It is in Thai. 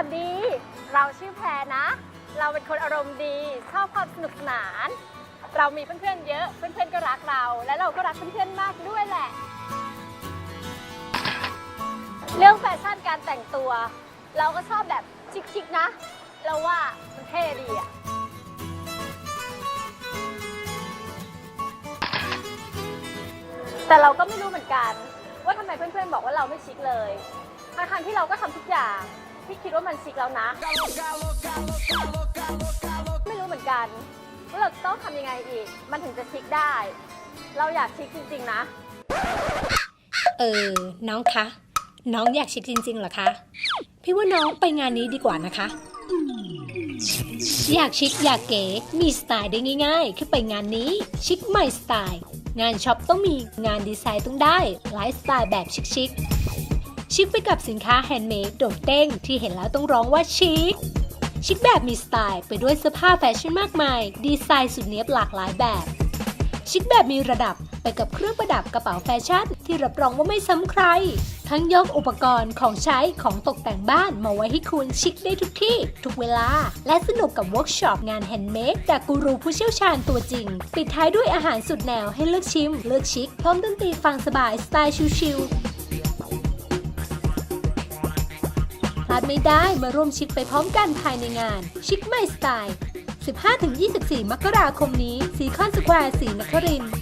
วัสดี เราชื่อแพรนะ เราเป็นคนอารมณ์ดีชอบความสนุกสนาน เรามีเพื่อนๆเยอะ เพื่อนๆก็รักเรา และเราก็รักเพื่อนๆมากด้วยแหละ เรื่องแฟชั่นการแต่งตัว เราก็ชอบแบบชิคๆนะ เราว่ามันเท่ดีอะแต่เราก็ไม่รู้เหมือนกัน ว่าทำไมเพื่อนๆบอกว่าเราไม่ชิคเลยทั้งๆที่เราก็ทำทุกอย่าง ที่คิดว่ามันชิคแล้วนะ ไม่รู้เหมือนกันว่าเราต้องทำยังไงอีก มันถึงจะชิคได้ เราอยากชิคจริง ๆ นะ เออ น้องคะ น้องอยากชิคจริงๆเหรอคะ พี่ว่าน้องไปงานนี้ดีกว่านะคะ อยากชิคอยากเก๋ มีสไตล์ได้ง่าย ๆ คือไปงานนี้ ชิคใหม่สไตล์ งานช็อปต้องมี งานดีไซน์ต้องได้ ไลฟ์สไตล์แบบชิคๆ ชิคไปกับสินค้าแฮนด์เมดโดดเด้งที่เห็นแล้วต้องร้องว่าชิคชิคแบบมีสไตล์ไปด้วยเสื้อผ้าแฟชั่นมากมาย ดีไซน์สุดเนี้ยบหลากหลายแบบ ชิคแบบมีระดับไปกับเครื่องประดับกระเป๋าแฟชั่น ที่รับรองว่าไม่ซ้ำใคร ทั้งยกอุปกรณ์ของใช้ของตกแต่งบ้านมาไว้ให้คุณชิคได้ทุกที่ ทุกเวลา และสนุกกับเวิร์กช็อปงานแฮนด์เมดจากกูรูผู้เชี่ยวชาญตัวจริง ปิดท้ายด้วยอาหารสุดแนวให้เลือกชิม เลือกชิคพร้อมดนตรีฟังสบายสไตล์ชิลๆ ดไม่ได้มาร่วมชิคไปพร้อมกันภายในงาน ชิคไม่สไตล์ 15-24 มกราคมนี้สีคอนสแควร์สีนครินทร์